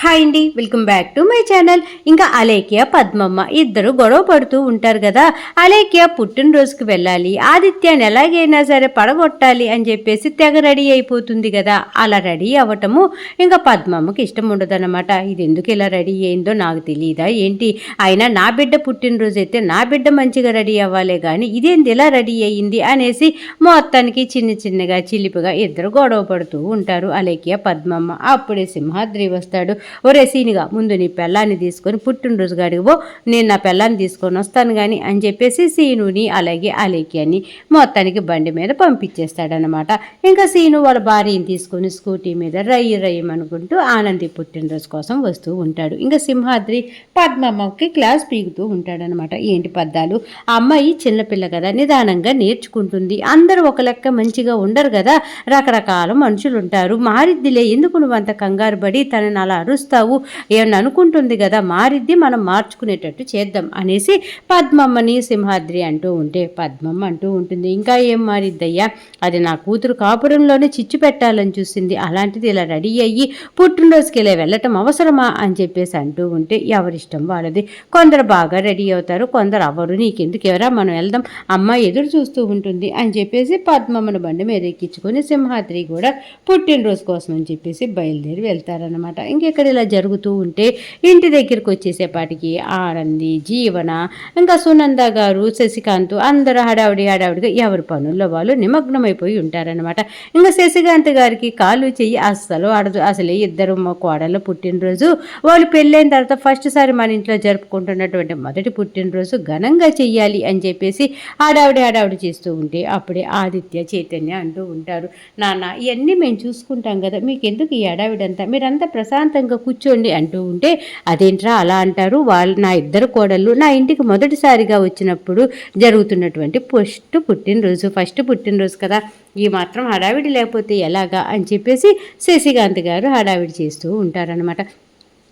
Hi అండి welcome back to my channel. ఇంకా అలేఖ్య పద్మమ్మ ఇద్దరు గొడవ పడుతూ ఉంటారు కదా. అలేఖ్య పుట్టినరోజుకి వెళ్ళాలి ఆదిత్యాన్ని ఎలాగైనా సరే పడగొట్టాలి అని చెప్పేసి తెగ రెడీ అయిపోతుంది కదా. అలా రెడీ అవ్వటము ఇంకా పద్మమ్మకి ఇష్టం ఉండదన్నమాట. ఇది ఎందుకు ఇలా రెడీ అయిందో నాకు తెలియదా ఏంటి? అయినా నా బిడ్డ పుట్టినరోజు అయితే నా బిడ్డ మంచిగా రెడీ అవ్వాలే కానీ ఇదేంది ఇలా రెడీ అయ్యింది అనేసి మొత్తానికి చిన్న చిన్నగా చిలిపిగా ఇద్దరు గొడవ పడుతూ ఉంటారు అలేఖ్య పద్మమ్మ. అప్పుడే సింహాద్రి వస్తాడు. ఒరే సీనిగా ముందు నీ పెళ్ళాన్ని తీసుకొని పుట్టినరోజు గాడికి పో నేను నా పెళ్ళాన్ని తీసుకొని వస్తాను కానీ అని చెప్పేసి సీనుని అలాగే అలేఖ్యని మొత్తానికి బండి మీద పంపించేస్తాడనమాట ఇంకా సీను వాళ్ళ భార్యని తీసుకొని స్కూటీ మీద రయ్యి రయ్యమనుకుంటూ ఆనంది పుట్టినరోజు కోసం వస్తూ ఉంటాడు. ఇంకా సింహాద్రి పద్మమ్మకి క్లాస్ పీగుతూ ఉంటాడనమాట ఏంటి పద్దాలు? ఆ అమ్మాయి చిన్నపిల్ల కదా నిదానంగా నేర్చుకుంటుంది. అందరూ ఒక లెక్క మంచిగా ఉండరు కదా రకరకాల మనుషులు ఉంటారు మారిద్దిలే ఎందుకు నువ్వు అంత కంగారు పడి తనని అలా అరుస్తావు ఏమన్నా అనుకుంటుంది కదా మారిద్ది మనం మార్చుకునేటట్టు చేద్దాం అనేసి పద్మమ్మని సింహాద్రి అంటూ ఉంటే పద్మమ్మ అంటూ ఉంటుంది. ఇంకా ఏం మారిద్దయ్యా అది నా కూతురు కాపురంలోనే చిచ్చు పెట్టాలని చూసింది. అలాంటిది ఇలా రెడీ అయ్యి పుట్టినరోజుకి ఇలా వెళ్ళటం అవసరమా అని చెప్పేసి అంటూ ఉంటే ఎవరిష్టం వాళ్ళది. కొందరు బాగా రెడీ అవుతారు కొందరు అవ్వరు. నీకెందుకు ఎవరా? మనం వెళ్దాం. అమ్మ ఎదురు చూస్తూ ఉంటుంది అని చెప్పేసి పద్మమ్మను బండి మీద ఎక్కించుకొని సింహాద్రి కూడా పుట్టినరోజు కోసం అని చెప్పేసి బయలుదేరి వెళ్తారనమాట ఇంకెక్కడ ఇలా జరుగుతూ ఉంటే ఇంటి దగ్గరికి వచ్చేసేపాటికి ఆనంది జీవన ఇంకా సునంద గారు శశికాంత్ అందరూ హడావిడి హడావిడిగా ఎవరి పనుల్లో వాళ్ళు నిమగ్నమైపోయి ఉంటారనమాట ఇంకా శశికాంత్ గారికి కాలు చెయ్యి అస్సలు ఆడదు. అసలే ఇద్దరు మా కోడళ్ళ పుట్టినరోజు వాళ్ళు పెళ్ళైన తర్వాత ఫస్ట్ సారి మన ఇంట్లో జరుపుకుంటున్నటువంటి మొదటి పుట్టినరోజు ఘనంగా చెయ్యాలి అని చెప్పేసి హడావిడి హడావిడి చేస్తూ ఉంటే అప్పుడే ఆదిత్య చైతన్య అంటూ ఉంటారు. నాన్న ఇవన్నీ మేము చూసుకుంటాం కదా మీకు ఎందుకు ఈ ఆడావిడంతా మీరంతా ప్రశాంతంగా కూర్చోండి అంటూ ఉంటే అదేంట్రా అలా అంటారు? వాళ్ళు నా ఇద్దరు కోడళ్ళు నా ఇంటికి మొదటిసారిగా వచ్చినప్పుడు జరుగుతున్నటువంటి ఫస్ట్ పుట్టినరోజు ఫస్ట్ పుట్టినరోజు కదా. ఈ మాత్రం హడావిడి లేకపోతే ఎలాగా? అని చెప్పేసి శశికాంత్ గారు హడావిడి చేస్తూ ఉంటారనమాట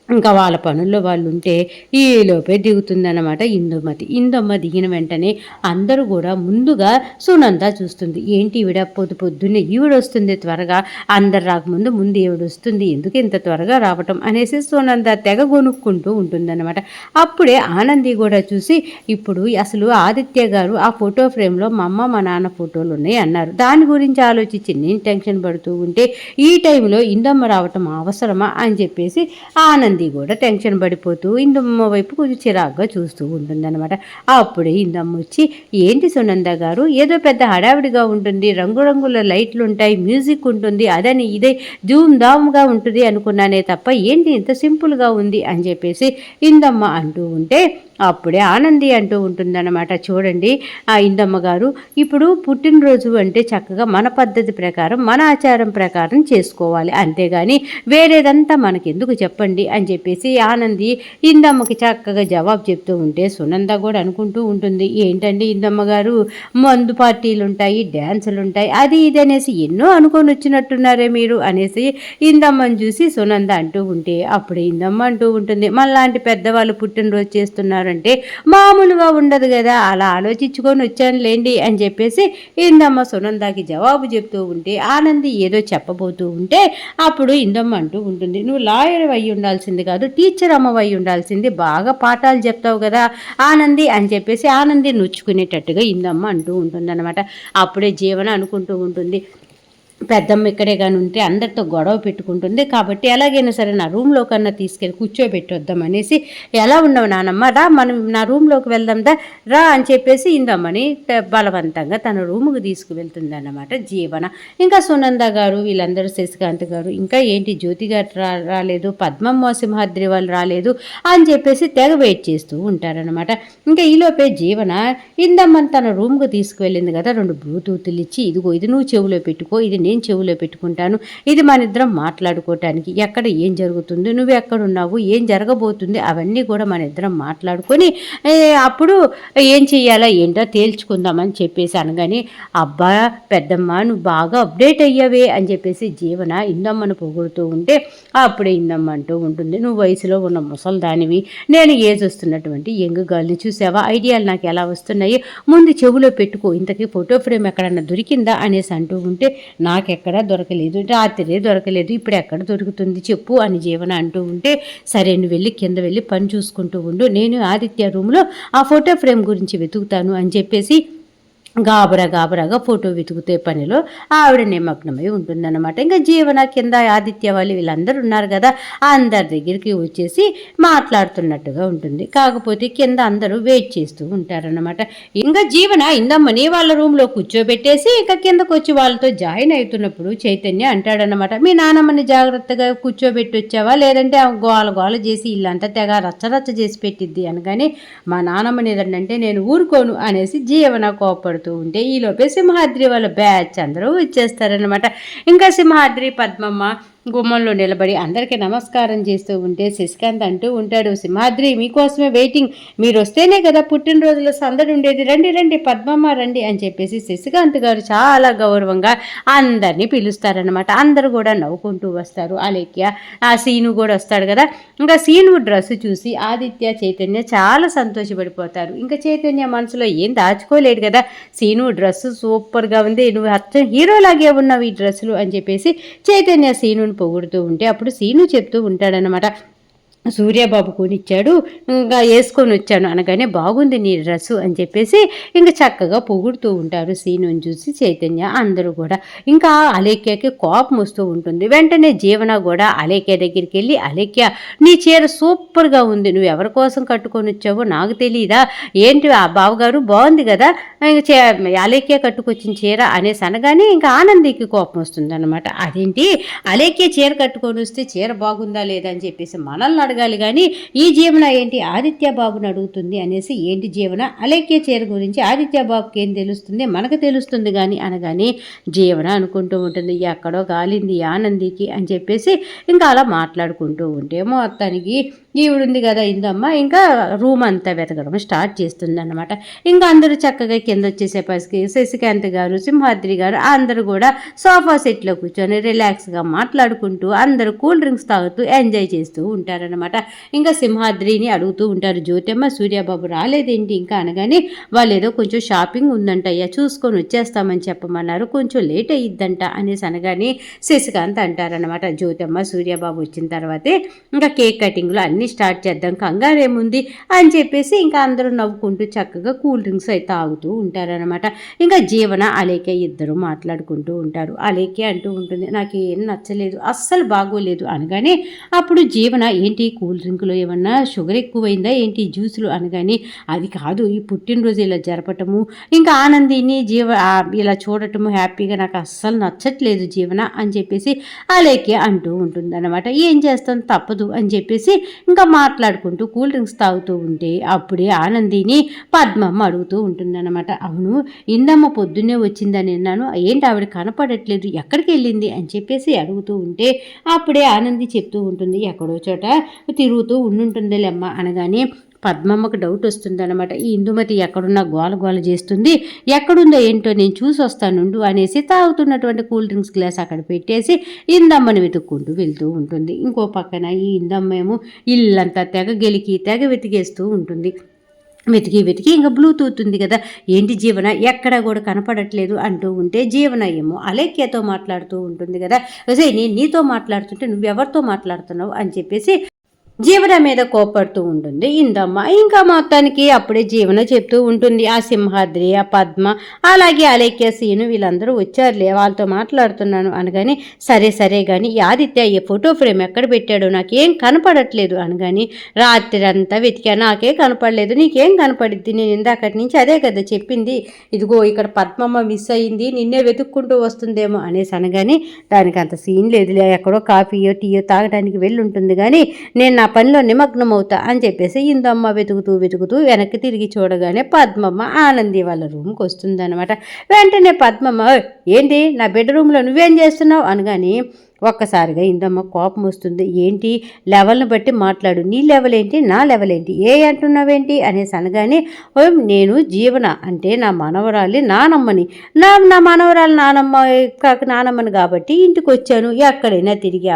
ఇంకా వాళ్ళ పనుల్లో వాళ్ళు ఉంటే ఈలోపే దిగుతుందన్నమాట ఇందుమతి ఇందమ్మ దిగిన వెంటనే అందరూ కూడా ముందుగా సునంద చూస్తుంది. ఏంటి ఈవిడ? పొద్దు పొద్దున్నే ఈవిడ వస్తుంది త్వరగా. అందరు రాకముందు ముందు ఈవిడ వస్తుంది ఎందుకు ఇంత త్వరగా రావటం అనేసి సునంద తెగ కొనుక్కుంటూ ఉంటుందన్నమాట. అప్పుడే ఆనంది కూడా చూసి ఇప్పుడు అసలు ఆదిత్య గారు ఆ ఫోటో ఫ్రేమ్లో మా అమ్మ మా నాన్న ఫోటోలు ఉన్నాయి అన్నారు. దాని గురించి ఆలోచించి నేను టెన్షన్ పడుతూ ఉంటే ఈ టైంలో ఇందమ్మ రావటం అవసరమా అని చెప్పేసి ఆనంద్ నంది కూడా టెన్షన్ పడిపోతూ ఇందమ్మ వైపు కొంచెం చిరాగ్గా చూస్తూ ఉంటుందన్నమాట. అప్పుడే ఇందమ్మ వచ్చి ఏంటి సునంద గారు? ఏదో పెద్ద హడావిడిగా ఉంటుంది. రంగురంగుల లైట్లు ఉంటాయి. మ్యూజిక్ ఉంటుంది. అదని ఇదే ధూమ్ ధామ్గా ఉంటుంది అనుకున్నానే తప్ప ఏంటి ఇంత సింపుల్గా ఉంది? అని చెప్పేసి ఇందమ్మ అంటూ ఉంటే అప్పుడే ఆనంది అంటూ ఉంటుందన్నమాట. చూడండి ఆ ఇందమ్మ గారు ఇప్పుడు పుట్టినరోజు అంటే చక్కగా మన పద్ధతి ప్రకారం మన ఆచారం ప్రకారం చేసుకోవాలి. అంతేగాని వేరేదంతా మనకెందుకు చెప్పండి? అని చెప్పేసి ఆనంది ఇందమ్మకి చక్కగా జవాబు చెప్తూ ఉంటే సునంద కూడా అనుకుంటూ ఉంటుంది. ఏంటండి ఇందమ్మ గారు మందు పార్టీలు ఉంటాయి డ్యాన్సులు ఉంటాయి అది ఇది అనేసి ఎన్నో అనుకొని వచ్చినట్టున్నారే మీరు? అనేసి ఇందమ్మని చూసి సునంద అంటూ ఉంటే అప్పుడు ఇందమ్మ అంటూ ఉంటుంది మళ్ళాంటి పెద్దవాళ్ళు పుట్టినరోజు చేస్తున్నారు. చేస్తున్నారంటే మామూలుగా ఉండదు కదా అలా ఆలోచించుకొని వచ్చాను లేండి అని చెప్పేసి ఇందమ్మ సునందాకి జవాబు చెప్తూ ఉంటే ఆనంది ఏదో చెప్పబోతూ ఉంటే అప్పుడు ఇందమ్మ అంటూ ఉంటుంది నువ్వు లాయర్ అయి ఉండాల్సింది కాదు టీచర్ అమ్మవై ఉండాల్సింది బాగా పాఠాలు చెప్తావు కదా ఆనంది అని చెప్పేసి ఆనంది నొచ్చుకునేటట్టుగా ఇందమ్మ అంటూ ఉంటుంది అనమాట అప్పుడే జీవన అనుకుంటూ ఉంటుంది పెద్దమ్మ ఇక్కడే కానీ ఉంటే అందరితో గొడవ పెట్టుకుంటుంది. కాబట్టి ఎలాగైనా సరే నా రూమ్లో కన్నా తీసుకెళ్ళి కూర్చోబెట్టొద్దాం అనేసి ఎలా ఉండవు నానమ్మ? రా మనం నా రూమ్లోకి వెళ్దాందా రా అని చెప్పేసి ఇందమ్మని బలవంతంగా తన రూముకు తీసుకువెళ్తుంది అన్నమాట జీవన. ఇంకా సునంద గారు వీళ్ళందరూ శశికాంత్ గారు ఇంకా ఏంటి జ్యోతి గారు రా రాలేదు పద్మమ్మ సింహాద్రి వాళ్ళు రాలేదు అని చెప్పేసి తెగ వెయిట్ చేస్తూ ఉంటారనమాట ఇంకా ఈలోపే జీవన ఇందమ్మని తన రూమ్కు తీసుకువెళ్ళింది కదా రెండు బ్లూటూత్లు ఇచ్చి ఇదిగో ఇది నువ్వు చెవిలో పెట్టుకో ఇది నేను చెవులో పెట్టుకుంటాను. ఇది మన ఇద్దరం మాట్లాడుకోవటానికి ఎక్కడ ఏం జరుగుతుంది నువ్వు ఎక్కడున్నావు ఏం జరగబోతుంది అవన్నీ కూడా మన ఇద్దరం మాట్లాడుకొని అప్పుడు ఏం చెయ్యాలా ఏంటో తేల్చుకుందామని చెప్పేసి అనగానే అబ్బా పెద్దమ్మ నువ్వు బాగా అప్డేట్ అయ్యావే అని చెప్పేసి జీవన ఇందమ్మను పొగుడుతూ ఉంటే అప్పుడే ఇందమ్మ అంటూ ఉంటుంది నువ్వు వయసులో ఉన్న ముసల్దానివి. నేను ఏజ్ వస్తున్నటువంటి యంగ్ గర్ల్ని చూసావా? ఐడియాలు నాకు ఎలా వస్తున్నాయి? ముందు చెవులో పెట్టుకో ఇంతకీ ఫోటో ఫ్రేమ్ ఎక్కడన్నా దొరికిందా? అనేసి అంటూ ఉంటే నా నాకెక్కడా దొరకలేదు. రాత్రి దొరకలేదు ఇప్పుడు ఎక్కడ దొరుకుతుంది చెప్పు అని జీవన అంటూ ఉంటే సరే నువ్వు వెళ్ళి కింద వెళ్ళి పని చూసుకుంటూ ఉండు. నేను ఆదిత్య రూమ్లో ఆ ఫోటో ఫ్రేమ్ గురించి వెతుకుతాను అని చెప్పేసి గాబరా గాబరాగా ఫోటో వెతుకుతే పనిలో ఆవిడ నిమగ్నమై ఉంటుందన్నమాట. ఇంకా జీవన కింద ఆదిత్య వాళ్ళు వీళ్ళందరూ ఉన్నారు కదా అందరి దగ్గరికి వచ్చేసి మాట్లాడుతున్నట్టుగా ఉంటుంది. కాకపోతే కింద అందరూ వెయిట్ చేస్తూ ఉంటారన్నమాట. ఇంకా జీవన ఇందమ్మని వాళ్ళ రూమ్లో కూర్చోబెట్టేసి ఇంకా కిందకు వచ్చి వాళ్ళతో జాయిన్ అవుతున్నప్పుడు చైతన్య అంటాడనమాట మీ నాన్నమ్మని జాగ్రత్తగా కూర్చోబెట్టి వచ్చావా లేదంటే గోల గోల చేసి ఇల్లంతా తెగ రచ్చరచ్చ చేసి పెట్టిద్ది అనగానే మా నాన్నమ్మని ఏదంటే నేను ఊరుకోను అనేసి జీవన కోపడుతూ ఉంటే ఈలోపే సింహాద్రి వాళ్ళ బ్యాచ్ అందరూ వచ్చేస్తారనమాట ఇంకా సింహాద్రి పద్మమ్మ గుమ్మంలో నిలబడి అందరికీ నమస్కారం చేస్తూ ఉంటే శశికాంత్ అంటూ ఉంటాడు సింహాద్రి మీకోసమే వెయిటింగ్ మీరు వస్తేనే కదా పుట్టినరోజులో సందడి ఉండేది. రండి రండి పద్మమ్మ రండి అని చెప్పేసి శశికాంత్ గారు చాలా గౌరవంగా అందరినీ పిలుస్తారనమాట అందరూ కూడా నవ్వుకుంటూ వస్తారు. అలేఖ్య ఆ సీను కూడా వస్తాడు కదా. ఇంకా సీను డ్రెస్ చూసి ఆదిత్య చైతన్య చాలా సంతోషపడిపోతారు. ఇంకా చైతన్య మనసులో ఏం దాచుకోలేడు కదా. సీను డ్రెస్ సూపర్గా ఉంది. నువ్వు అచ్చం హీరోలాగే ఉన్నావు ఈ డ్రెస్సులు అని చెప్పేసి చైతన్య సీనుని పొగుడుతూ ఉంటే అప్పుడు సీను చెప్తూ ఉంటాడనమాట సూర్యబాబు కొనిచ్చాడు. ఇంకా వేసుకొని వచ్చాను అనగానే బాగుంది నీ డ్రెస్సు అని చెప్పేసి ఇంకా చక్కగా పొగుడుతూ ఉంటారు సీనుని చూసి చైతన్య అందరూ కూడా. ఇంకా అలేఖ్యకి కోపం వస్తూ ఉంటుంది. వెంటనే జీవన కూడా అలేఖ్య దగ్గరికి వెళ్ళి అలేఖ్య నీ చీర సూపర్గా ఉంది. నువ్వు ఎవరి కోసం కట్టుకొని వచ్చావో నాకు తెలియదా ఏంటి ఆ బావగారు? బాగుంది కదా. ఇంక అలేఖ్య కట్టుకొచ్చిన చీర అనేసి అనగానే ఇంకా ఆనందికి కోపం వస్తుంది అనమాట అదేంటి? అలేఖ్య చీర కట్టుకొని వస్తే చీర బాగుందా లేదా? అని చెప్పేసి మనల్ని అడగాలి కానీ ఈ జీవన ఏంటి? ఆదిత్య బాబుని అడుగుతుంది అనేసి ఏంటి జీవన? అలేఖ్య చీర గురించి ఆదిత్య బాబుకి ఏం తెలుస్తుంది? మనకు తెలుస్తుంది కానీ అనగానే జీవన అనుకుంటూ ఉంటుంది. ఎక్కడో గాలింది ఆనందికి అని చెప్పేసి ఇంకా అలా మాట్లాడుకుంటూ ఉంటే మొత్తానికి ఈవిడుంది కదా ఇందమ్మ ఇంకా రూమ్ అంతా వెతకడం స్టార్ట్ చేస్తుందన్నమాట. ఇంకా అందరూ చక్కగా కింద వచ్చేసేపటికి శశికాంత్ గారు సింహాద్రి గారు అందరూ కూడా సోఫా సెట్లో కూర్చొని రిలాక్స్గా మాట్లాడుకుంటూ అందరూ కూల్ డ్రింక్స్ తాగుతూ ఎంజాయ్ చేస్తూ అనమాట ఇంకా సింహాద్రిని అడుగుతూ ఉంటారు జ్యోతమ్మ సూర్యబాబు రాలేదేంటి? ఇంకా అనగానే వాళ్ళు ఏదో కొంచెం షాపింగ్ ఉందంట అయ్యా చూసుకొని వచ్చేస్తామని చెప్పమన్నారు. కొంచెం లేట్ అయ్యిద్దంట అనేసి అనగానే శశికాంత్ అంటారనమాట జ్యోతమ్మ సూర్యబాబు వచ్చిన తర్వాతే ఇంకా కేక్ కటింగ్లో అన్నీ స్టార్ట్ చేద్దాం కంగారేముంది అని చెప్పేసి ఇంకా అందరూ నవ్వుకుంటూ చక్కగా కూల్ డ్రింక్స్ అయితే తాగుతూ ఉంటారనమాట ఇంకా జీవన అలేకే ఇద్దరు మాట్లాడుకుంటూ ఉంటారు. అలేకే అంటూ ఉంటుంది నాకు ఏం నచ్చలేదు అస్సలు బాగోలేదు అనగానే అప్పుడు జీవన ఏంటి? కూల్ డ్రింకులు ఏమన్నా షుగర్ ఎక్కువైందా? ఏంటి జ్యూసులు అనగానే అది కాదు ఈ పుట్టినరోజు ఇలా జరపటము ఇంకా ఆనందిని జీవ ఇలా చూడటము హ్యాపీగా నాకు అస్సలు నచ్చట్లేదు జీవన అని చెప్పేసి అలాగే అంటూ ఉంటుంది అనమాట ఏం చేస్తాం? తప్పదు అని చెప్పేసి ఇంకా మాట్లాడుకుంటూ కూల్ డ్రింక్స్ తాగుతూ ఉంటే అప్పుడే ఆనందిని పద్మమ్మ అడుగుతూ ఉంటుందన్నమాట. అవును ఇందమ్మ పొద్దున్నే వచ్చిందని విన్నాను ఏంటి ఆవిడ కనపడట్లేదు? ఎక్కడికి వెళ్ళింది? అని చెప్పేసి అడుగుతూ ఉంటే అప్పుడే ఆనంది చెప్తూ ఉంటుంది. ఎక్కడో చోట తిరుగుతూ ఉండుంటుందిలేమ్మ అనగానే పద్మమ్మకు డౌట్ వస్తుందన్నమాట. ఈ ఇందుమతి ఎక్కడున్నా గోల గోల చేస్తుంది. ఎక్కడుందో ఏంటో నేను చూసి వస్తానుండు అనేసి తాగుతున్నటువంటి కూల్ డ్రింక్స్ గ్లాస్ అక్కడ పెట్టేసి ఇందమ్మని వెతుక్కుంటూ వెళ్తూ ఉంటుంది. ఇంకో పక్కన ఈ ఇందమ్మేమో ఇల్లంతా తెగ గెలికి తెగ వెతికేస్తూ ఉంటుంది. వెతికి వెతికి ఇంకా బ్లూటూత్ ఉంది కదా. ఏంటి జీవన? ఎక్కడ కూడా కనపడట్లేదు అంటూ ఉంటే జీవన ఏమో అలేఖ్యతో మాట్లాడుతూ ఉంటుంది కదా. నేను నీతో మాట్లాడుతుంటే నువ్వెవరితో మాట్లాడుతున్నావు అని చెప్పేసి జీవన మీద కోపడుతూ ఉంటుంది. ఇందమ్మ ఇంకా మొత్తానికి అప్పుడే జీవన చెప్తూ ఉంటుంది. ఆ సింహాద్రి ఆ పద్మ అలాగే అలేఖ్య సీను వీళ్ళందరూ వచ్చారులే వాళ్ళతో మాట్లాడుతున్నాను అనగాని సరే సరే కానీ ఆదిత్య ఈ ఫోటో ఫ్రేమ్ ఎక్కడ పెట్టాడో నాకేం కనపడట్లేదు అనగాని రాత్రి అంతా వెతికా నాకే కనపడలేదు నీకేం కనపడిద్ది? నేను ఇందాకటి నుంచి అదే కదా చెప్పింది. ఇదిగో ఇక్కడ పద్మమ్మ మిస్ అయ్యింది నిన్నే వెతుక్కుంటూ వస్తుందేమో అనేసి అనగాని దానికి అంత సీన్ లేదులే ఎక్కడో కాఫీయో టీయో తాగడానికి వెళ్ళి ఉంటుంది కానీ నేను నా పనిలో నిమగ్నమవుతా అని చెప్పేసి ఇందమ్మ వెతుకుతూ వెతుకుతూ వెనక్కి తిరిగి చూడగానే పద్మమ్మ ఆనంది వాళ్ళ రూమ్కి వస్తుందన్నమాట. వెంటనే పద్మమ్మ ఏంటి? నా బెడ్రూమ్లో నువ్వేం చేస్తున్నావు? అనగాని ఒక్కసారిగా ఇందమ్మ కోపం వస్తుంది. ఏంటి? లెవెల్ని బట్టి మాట్లాడు. నీ లెవెల్ ఏంటి? నా లెవెల్ ఏంటి? ఏ అంటున్నావేంటి? అనేసి అనగానే నేను జీవన అంటే నా మనవరాలి నానమ్మని. నా నా మనవరాలు నానమ్మ కాక నానమ్మని కాబట్టి ఇంటికి వచ్చాను ఎక్కడైనా తిరిగి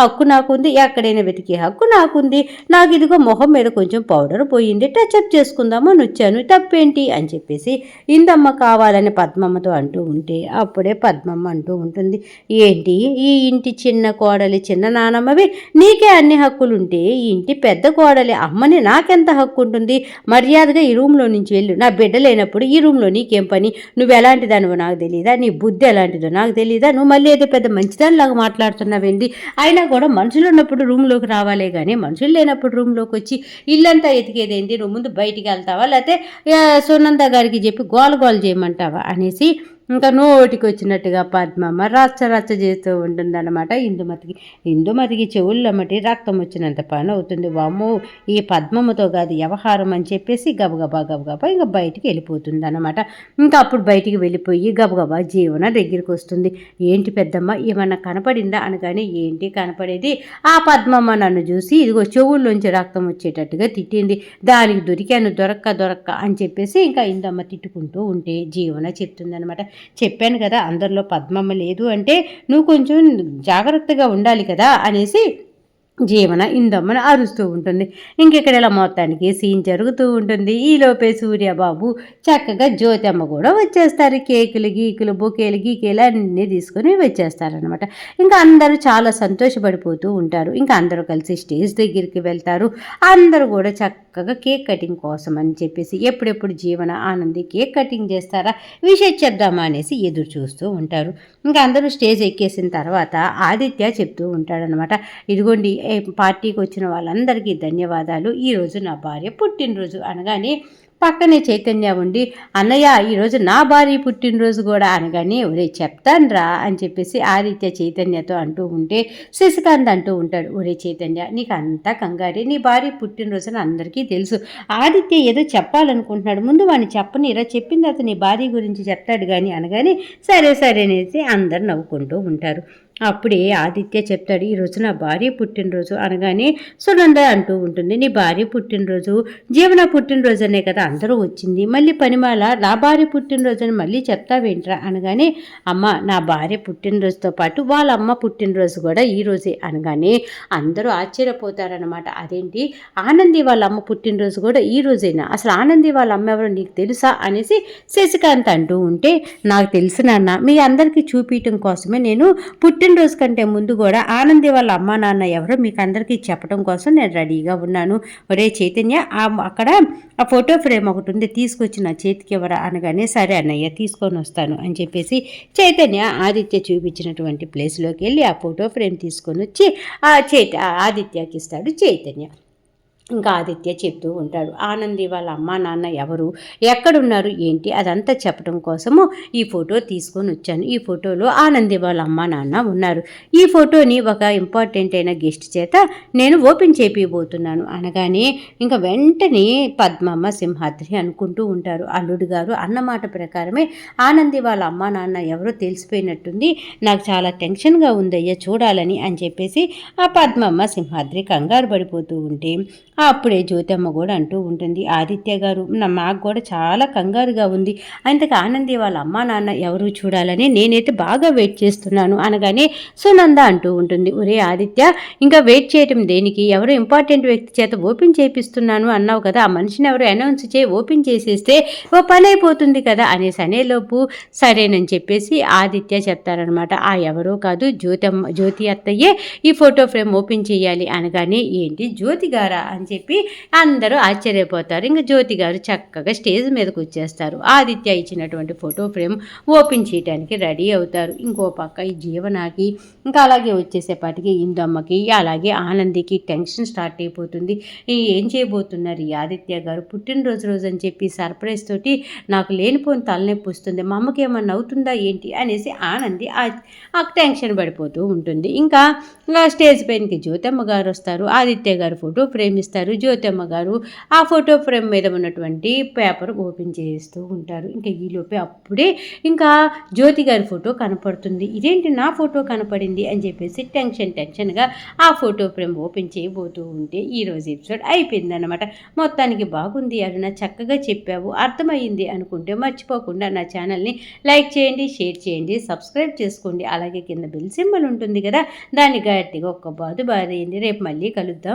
హక్కు నాకుంది. ఎక్కడైనా వెతికే హక్కు నాకుంది. నాకు ఇదిగో మొహం మీద కొంచెం పౌడర్ పోయింది. టచ్అప్ చేసుకుందామని వచ్చాను. తప్పేంటి? అని చెప్పేసి ఇందమ్మ కావాలని పద్మమ్మతో అంటూ ఉంటే అప్పుడే పద్మమ్మ అంటూ ఉంటుంది. ఏంటి? ఈ ఇంటి ఇంటి చిన్న కోడలి చిన్న నానమ్మవి నీకే అన్ని హక్కులుంటే ఈ ఇంటి పెద్ద కోడలి అమ్మని నాకెంత హక్కు ఉంటుంది మర్యాదగా ఈ రూమ్లో నుంచి వెళ్ళు. నా బిడ్డ లేనప్పుడు ఈ రూమ్లో నీకేం పని? నువ్వు ఎలాంటి దానివో నాకు తెలియదా నీ బుద్ధి ఎలాంటిదో నాకు తెలియదా నువ్వు మళ్ళీ ఏదో పెద్ద మంచిదానిలాగా మాట్లాడుతున్నావేంటి? అయినా కూడా మనుషులు ఉన్నప్పుడు రూమ్లోకి రావాలే కానీ మనుషులు లేనప్పుడు రూమ్లోకి వచ్చి ఇల్లంతా ఎతికేదేంటి? నువ్వు ముందు బయటికి వెళ్తావా? లేకపోతే ఆ, సునంద గారికి చెప్పి గోల గోల చేయమంటావా? అనేసి ఇంకా నోటికి వచ్చినట్టుగా పద్మమ్మ రచ్చ రచ్చ చేస్తూ ఉంటుందన్నమాట. ఇందుమతికి ఇందుమతికి చెవుల్లో మటి రక్తం వచ్చినంత పని అవుతుంది. వామ్మో ఈ పద్మమ్మతో కాదు వ్యవహారం అని చెప్పేసి గబగబా గబగబా ఇంకా బయటికి వెళ్ళిపోతుంది అనమాట ఇంకా అప్పుడు బయటికి వెళ్ళిపోయి గబగబా జీవన దగ్గరికి వస్తుంది. ఏంటి పెద్దమ్మ ఏమన్నా కనపడిందా అనగానే ఏంటి కనపడేది? ఆ పద్మమ్మ నన్ను చూసి ఇదిగో చెవుల్లోంచి రక్తం వచ్చేటట్టుగా తిట్టింది. దానికి దొరికాను దొరక్క దొరక్క అని చెప్పేసి ఇంకా ఇందమ్మ తిట్టుకుంటూ ఉంటే జీవన చెప్తుందనమాట చెప్పాను కదా అందరిలో పద్మమ్మ లేదు అంటే నువ్వు కొంచెం జాగ్రత్తగా ఉండాలి కదా అనేసి జీవన ఇందమ్మని అరుస్తూ ఉంటుంది. ఇంకెక్కడ ఇలా మొత్తానికి సీన్ జరుగుతూ ఉంటుంది. ఈలోపే సూర్యబాబు చక్కగా జ్యోతమ్మ కూడా వచ్చేస్తారు. కేకులు గీకులు బొకేలు గీకేలు అన్నీ తీసుకొని వచ్చేస్తారనమాట ఇంకా అందరూ చాలా సంతోషపడిపోతూ ఉంటారు. ఇంకా అందరూ కలిసి స్టేజ్ దగ్గరికి వెళ్తారు. అందరూ కూడా చక్కగా కేక్ కటింగ్ కోసం అని చెప్పేసి ఎప్పుడెప్పుడు జీవన ఆనంది కేక్ కటింగ్ చేస్తారా? విషయం చెప్దామా అనేసి ఎదురు చూస్తూ ఉంటారు. ఇంకా అందరూ స్టేజ్ ఎక్కేసిన తర్వాత ఆదిత్య చెప్తూ ఉంటాడనమాట ఇదిగోండి పార్టీకి వచ్చిన వాళ్ళందరికీ ధన్యవాదాలు. ఈరోజు నా భార్య పుట్టినరోజు అనగానే పక్కనే చైతన్య ఉండి అన్నయ్య ఈరోజు నా భార్య పుట్టినరోజు కూడా అనగానే ఒరే చెప్తానురా అని చెప్పేసి ఆదిత్య చైతన్యతో అంటూ ఉంటే శశికాంత్ అంటూ ఉంటాడు ఒరే చైతన్య నీకు అంతా కంగారే నీ భార్య పుట్టినరోజున అందరికీ తెలుసు. ఆదిత్య ఏదో చెప్పాలనుకుంటున్నాడు. ముందు వాడిని చెప్పనిరా చెప్పిన తర్వాత నీ భార్య గురించి చెప్తాడు కానీ అనగానే సరే సరే అనేసి అందరు నవ్వుకుంటూ ఉంటారు. అప్పుడే ఆదిత్య చెప్తాడు ఈరోజు నా భార్య పుట్టినరోజు అనగానే సునంద అంటూ ఉంటుంది నీ భార్య పుట్టినరోజు జీవన పుట్టినరోజు అనే కదా అందరూ వచ్చింది మళ్ళీ పనిమాల నా భార్య పుట్టినరోజు అని మళ్ళీ చెప్తావేంట్రా? అనగానే అమ్మ నా భార్య పుట్టినరోజుతో పాటు వాళ్ళ అమ్మ పుట్టినరోజు కూడా ఈ రోజే అనగానే అందరూ ఆశ్చర్యపోతారనమాట అదేంటి? ఆనంది వాళ్ళ అమ్మ పుట్టినరోజు కూడా ఈ రోజేనా? అసలు ఆనంది వాళ్ళ అమ్మ ఎవరో నీకు తెలుసా? అనేసి శశికాంత్ అంటూ ఉంటే నాకు తెలుసు నాన్న మీ అందరికీ చూపించడం కోసమే నేను పుట్టిన పుట్టినరోజు కంటే ముందు కూడా ఆనంది వాళ్ళ అమ్మ నాన్న ఎవరో మీకు అందరికీ చెప్పడం కోసం నేను రెడీగా ఉన్నాను. ఒరే చైతన్య అక్కడ ఆ ఫోటో ఫ్రేమ్ ఒకటి ఉంది తీసుకొచ్చి నా చేతికి ఎవరా అనగానే సరే అన్నయ్య తీసుకొని వస్తాను అని చెప్పేసి చైతన్య ఆదిత్య చూపించినటువంటి ప్లేస్లోకి వెళ్ళి ఆ ఫోటో ఫ్రేమ్ తీసుకొని వచ్చి ఆ చైత ఆదిత్యకి ఇస్తాడు చైతన్య. ఇంకా ఆదిత్య చెప్తూ ఉంటాడు ఆనంది వాళ్ళ అమ్మ నాన్న ఎవరు? ఎక్కడున్నారు? ఏంటి? అదంతా చెప్పడం కోసము ఈ ఫోటో తీసుకొని వచ్చాను. ఈ ఫోటోలో ఆనంది వాళ్ళ అమ్మ నాన్న ఉన్నారు. ఈ ఫోటోని ఒక ఇంపార్టెంట్ అయిన గెస్ట్ చేత నేను ఓపెన్ చేపియబోతున్నాను. అనగానే ఇంకా వెంటనే పద్మమ్మ సింహాద్రి అనుకుంటూ ఉంటారు. అల్లుడు గారు అన్నమాట ప్రకారమే ఆనంది వాళ్ళ అమ్మ నాన్న ఎవరో తెలిసిపోయినట్టుంది. నాకు చాలా టెన్షన్గా ఉందయ్యా చూడాలని అని చెప్పేసి ఆ పద్మమ్మ సింహాద్రి కంగారు పడిపోతూ ఉంటే అప్పుడే జ్యోతమ్మ కూడా అంటూ ఉంటుంది ఆదిత్య గారు నా మాకు కూడా చాలా కంగారుగా ఉంది. అంతకు ఆనంది వాళ్ళ అమ్మా నాన్న ఎవరు చూడాలని నేనైతే బాగా వెయిట్ చేస్తున్నాను అనగానే సునంద అంటూ ఉంటుంది ఒరే ఆదిత్య ఇంకా వెయిట్ చేయటం దేనికి? ఎవరు ఇంపార్టెంట్ వ్యక్తి చేత ఓపెన్ చేపిస్తున్నాను అన్నావు కదా ఆ మనిషిని ఎవరు అనౌన్స్ చేయి ఓపెన్ చేసేస్తే ఓ పని అయిపోతుంది కదా అనేసి అనేలోపు సరేనని చెప్పేసి ఆదిత్య చెప్తారనమాట ఆ ఎవరో కాదు జ్యోతమ్మ జ్యోతి అత్తయ్యే ఈ ఫోటో ఫ్రేమ్ ఓపెన్ చేయాలి అనగానే ఏంటి జ్యోతి గారా? అని చెప్పి అందరూ ఆశ్చర్యపోతారు. ఇంకా జ్యోతి గారు చక్కగా స్టేజ్ మీదకి వచ్చేస్తారు. ఆదిత్య ఇచ్చినటువంటి ఫోటో ఫ్రేమ్ ఓపెన్ చేయడానికి రెడీ అవుతారు. ఇంకో పక్క ఈ జీవనాకి ఇంకా అలాగే వచ్చేసేపాటికి ఇందమ్మకి అలాగే ఆనందికి టెన్షన్ స్టార్ట్ అయిపోతుంది. ఈ ఏం చేయబోతున్నారు ఈ ఆదిత్య గారు? పుట్టినరోజు రోజు అని చెప్పి సర్ప్రైజ్ తోటి నాకు లేనిపోని తలనొప్పి వస్తుంది. మా అమ్మకి ఏమన్నా అవుతుందా ఏంటి అనేసి ఆనంది ఆ టెన్షన్ పడిపోతూ ఉంటుంది. ఇంకా స్టేజ్ పైనకి జ్యోతమ్మ గారు వస్తారు. ఆదిత్య గారు ఫోటో ఫ్రేమ్ ఇస్తారు చేస్తారు. జ్యోతమ్మ గారు ఆ ఫోటో ఫ్రేమ్ మీద ఉన్నటువంటి పేపర్ ఓపెన్ చేస్తూ ఉంటారు. ఇంకా ఈలోపే అప్పుడే ఇంకా జ్యోతి గారి ఫోటో కనపడుతుంది. ఇదేంటి నా ఫోటో కనపడింది అని చెప్పేసి టెన్షన్ టెన్షన్గా ఆ ఫోటో ఫ్రేమ్ ఓపెన్ చేయబోతూ ఉంటే ఈరోజు ఎపిసోడ్ అయిపోయిందనమాట మొత్తానికి బాగుంది అరుణ చక్కగా చెప్పావు అర్థమయ్యింది అనుకుంటే మర్చిపోకుండా నా ఛానల్ని లైక్ చేయండి షేర్ చేయండి సబ్స్క్రైబ్ చేసుకోండి. అలాగే కింద బిల్ సింబల్ ఉంటుంది కదా దాన్ని గట్టిగా ఒక్క బాధ బాధ రేపు మళ్ళీ కలుద్దాం.